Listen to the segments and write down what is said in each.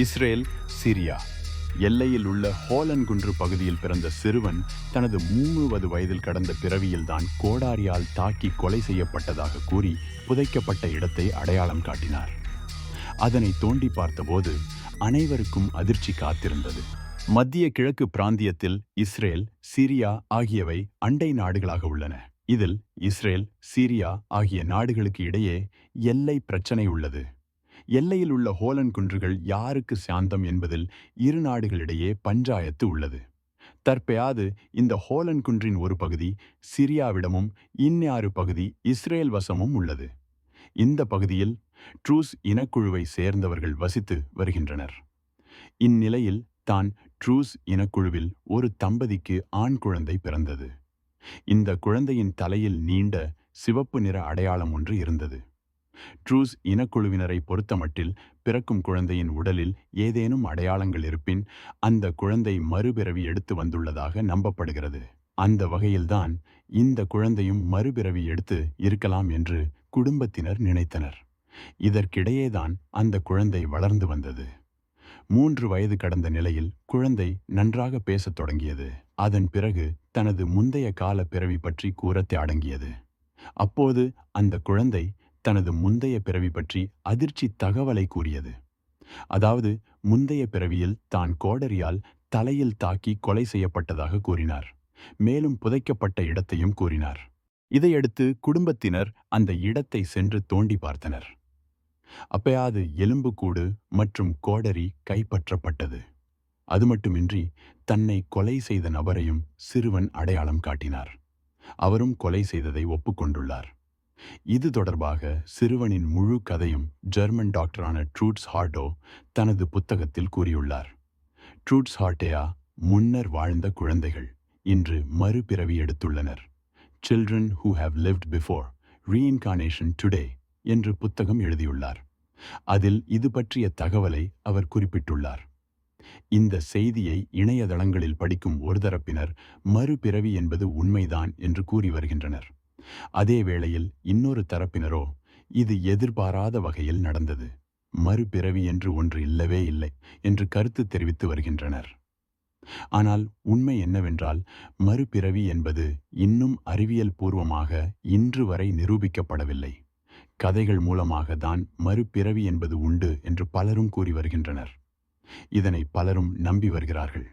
Israel Syria. எல்லையில் உள்ள ஹோலன் குன்று பகுதியில் பிறந்த சிறுவன் தனது மூணுவது வயதில் கடந்த பிறவியில்தான் கோடாரியால் தாக்கி கொலை செய்யப்பட்டதாக கூறி புதைக்கப்பட்ட இடத்தை அடையாளம் காட்டினார். அதனை தோண்டி பார்த்தபோது அனைவருக்கும் அதிர்ச்சி காத்திருந்தது. மத்திய கிழக்கு பிராந்தியத்தில் இஸ்ரேல் சிரியா ஆகியவை அண்டை நாடுகளாக உள்ளன. இதில் இஸ்ரேல் சிரியா ஆகிய நாடுகளுக்கு இடையே எல்லை பிரச்சனை உள்ளது. எல்லையில் உள்ள ஹோலன் குன்றுகள் யாருக்கு சாந்தம் என்பதில் இரு நாடுகளிடையே பஞ்சாயத்து உள்ளது. தற்பயாது இந்த ஹோலன் குன்றின் ஒரு பகுதி சிரியாவிடமும் இன்னாறு பகுதி இஸ்ரேல் வசமும் உள்ளது. இந்த பகுதியில் ட்ரூஸ் இனக்குழுவை சேர்ந்தவர்கள் வசித்து வருகின்றனர். இந்நிலையில் தான் ட்ரூஸ் இனக்குழுவில் ஒரு தம்பதிக்கு ஆண் குழந்தை பிறந்தது. இந்த குழந்தையின் தலையில் நீண்ட சிவப்பு நிற அடையாளம் ஒன்று இருந்தது. ட்ரூஸ் இனக்குழுவினரை பொறுத்தமட்டில் பிறக்கும் குழந்தையின் உடலில் ஏதேனும் அடையாளங்கள் இருப்பின் அந்த குழந்தை மறுபிறவி எடுத்து வந்துள்ளதாக நம்பப்படுகிறது. அந்த வகையில்தான் இந்த குழந்தையும் மறுபிறவி எடுத்து இருக்கலாம் என்று குடும்பத்தினர் நினைத்தனர். இதற்கிடையேதான் அந்த குழந்தை வளர்ந்து வந்தது. மூன்று வயது கடந்த நிலையில் குழந்தை நன்றாக பேசத் தொடங்கியது. அதன் பிறகு தனது முந்தைய கால பிறவி பற்றி கூறத் அடங்கியது அப்போது அந்த குழந்தை தனது முந்தைய பிறவி பற்றி அதிர்ச்சி தகவலை கூறியது. அதாவது முந்தைய பிறவியில் தான் கோடரியால் தலையில் தாக்கி கொலை செய்யப்பட்டதாக கூறினார். மேலும் புதைக்கப்பட்ட இடத்தையும் கூறினார். இதையடுத்து குடும்பத்தினர் அந்த இடத்தை சென்று தோண்டி பார்த்தனர். அப்பயாது எலும்புக்கூடு மற்றும் கோடரி கைப்பற்றப்பட்டது. அது மட்டுமின்றி தன்னை கொலை செய்த நபரையும் சிறுவன் அடையாளம் காட்டினார். அவரும் கொலை செய்ததை ஒப்புக்கொண்டுள்ளார். இது தொடர்பாக சிறுவனின் முழு கதையும் ஜெர்மன் டாக்டரான ட்ரூட்ஸ் ஹார்டோ தனது புத்தகத்தில் கூறியுள்ளார். ட்ரூட்ஸ் ஹார்டேயா முன்னர் வாழ்ந்த குழந்தைகள் இன்று மறுபிறவி எடுத்துள்ளனர். Children who have lived before reincarnation today என்று புத்தகம் எழுதியுள்ளார். அதில் இது பற்றிய தகவலை அவர் குறிப்பிட்டுள்ளார். இந்த செய்தியை இணையதளங்களில் படிக்கும் ஒரு தரப்பினர் மறுபிறவி என்பது உண்மைதான் என்று கூறி வருகின்றனர். அதே வேளையில் இன்னொரு தரப்பினரோ இது எதிர்பாராத வகையில் நடந்தது. மறுபிறவி என்று ஒன்று இல்லவே இல்லை என்று கருத்து தெரிவித்து வருகின்றனர். ஆனால் உண்மை என்னவென்றால் மறுபிறவி என்பது இன்னும் அறிவியல் பூர்வமாக இன்று வரை நிரூபிக்கப்படவில்லை. கதைகள் மூலமாக தான் மறுபிறவி என்பது உண்டு என்று பலரும் கூறி வருகின்றனர். இதனை பலரும் நம்பி வருகிறார்கள்.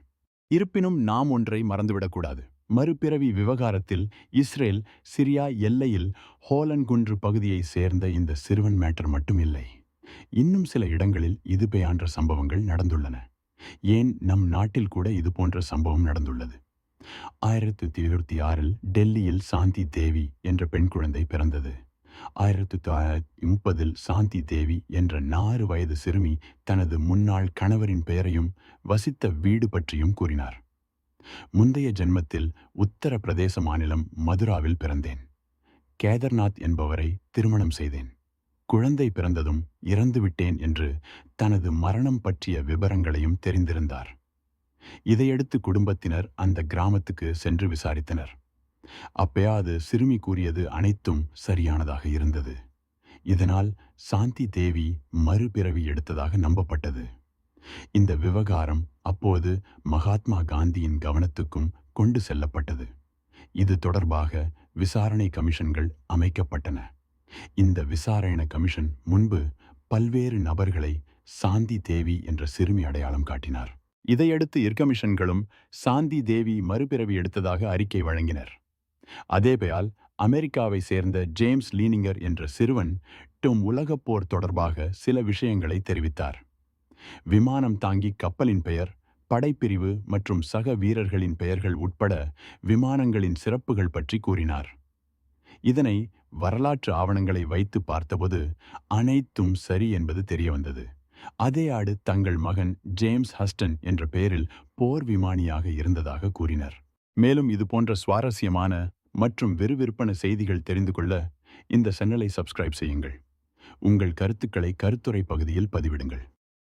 இருப்பினும் நாம் ஒன்றை மறந்துவிடக்கூடாது. மறுபிறவி விவகாரத்தில் இஸ்ரேல் சிரியா எல்லையில் ஹோலன் குன்று பகுதியை சேர்ந்த இந்த சிறுவன் மேட்டர் மட்டும் இல்லை இன்னும் சில இடங்களில் இது பெயான்ற சம்பவங்கள் நடந்துள்ளன. ஏன் நம் நாட்டில் கூட இது போன்ற சம்பவம் நடந்துள்ளது? ஆயிரத்தி தொள்ளாயிரத்தி ஆறில் டெல்லியில் சாந்தி தேவி என்ற பெண் குழந்தை பிறந்தது. ஆயிரத்தி தொள்ளாயிரத்தி முப்பதில் சாந்தி தேவி என்ற நாறு வயது சிறுமி தனது முன்னாள் கணவரின் பெயரையும் வசித்த வீடு பற்றியும் கூறினார். முந்தைய ஜென்மத்தில் உத்தரப்பிரதேச மாநிலம் மதுராவில் பிறந்தேன். கேதர்நாத் என்பவரை திருமணம் செய்தேன். குழந்தை பிறந்ததும் இறந்துவிட்டேன் என்று தனது மரணம் பற்றிய விவரங்களையும் தெரிந்திருந்தார். இதையடுத்து குடும்பத்தினர் அந்த கிராமத்துக்கு சென்று விசாரித்தனர். அப்பயாது சிறுமி கூறியது அனைத்தும் சரியானதாக இருந்தது. இதனால் சாந்தி தேவி மறுபிறவி எடுத்ததாக நம்பப்பட்டது. இந்த விவகாரம் அப்போது மகாத்மா காந்தியின் கவனத்துக்கும் கொண்டு செல்லப்பட்டது. இது தொடர்பாக விசாரணை கமிஷன்கள் அமைக்கப்பட்டன. இந்த விசாரணை கமிஷன் முன்பு பல்வேறு நபர்களை சாந்தி தேவி என்ற சிறுமி அடையாளம் காட்டினார். இதையடுத்து இர்கமிஷன்களும் சாந்தி தேவி மறுபிறவி எடுத்ததாக அறிக்கை வழங்கினர். அதேபயால் அமெரிக்காவை சேர்ந்த ஜேம்ஸ் லீனிங்கர் என்ற சிறுவன் டும் உலகப் போர் தொடர்பாக சில விஷயங்களை தெரிவித்தார். விமானம் தாங்கி கப்பலின் பெயர் படைப்பிரிவு மற்றும் சக வீரர்களின் பெயர்கள் உட்பட விமானங்களின் சிறப்புகள் பற்றி கூறினார். இதனை வரலாற்று ஆவணங்களை வைத்து பார்த்தபோது அனைத்தும் சரி என்பது தெரியவந்தது. அதே ஆடு தங்கள் மகன் ஜேம்ஸ் ஹஸ்டன் என்ற பெயரில் போர் விமானியாக இருந்ததாக கூறினர். மேலும் இது போன்ற சுவாரஸ்யமான மற்றும் விறுவிற்பன செய்திகள் தெரிந்து கொள்ள இந்த சேனலை சப்ஸ்கிரைப் செய்யுங்கள். உங்கள் கருத்துக்களை கருத்துரை பகுதியில் பதிவிடுங்கள்.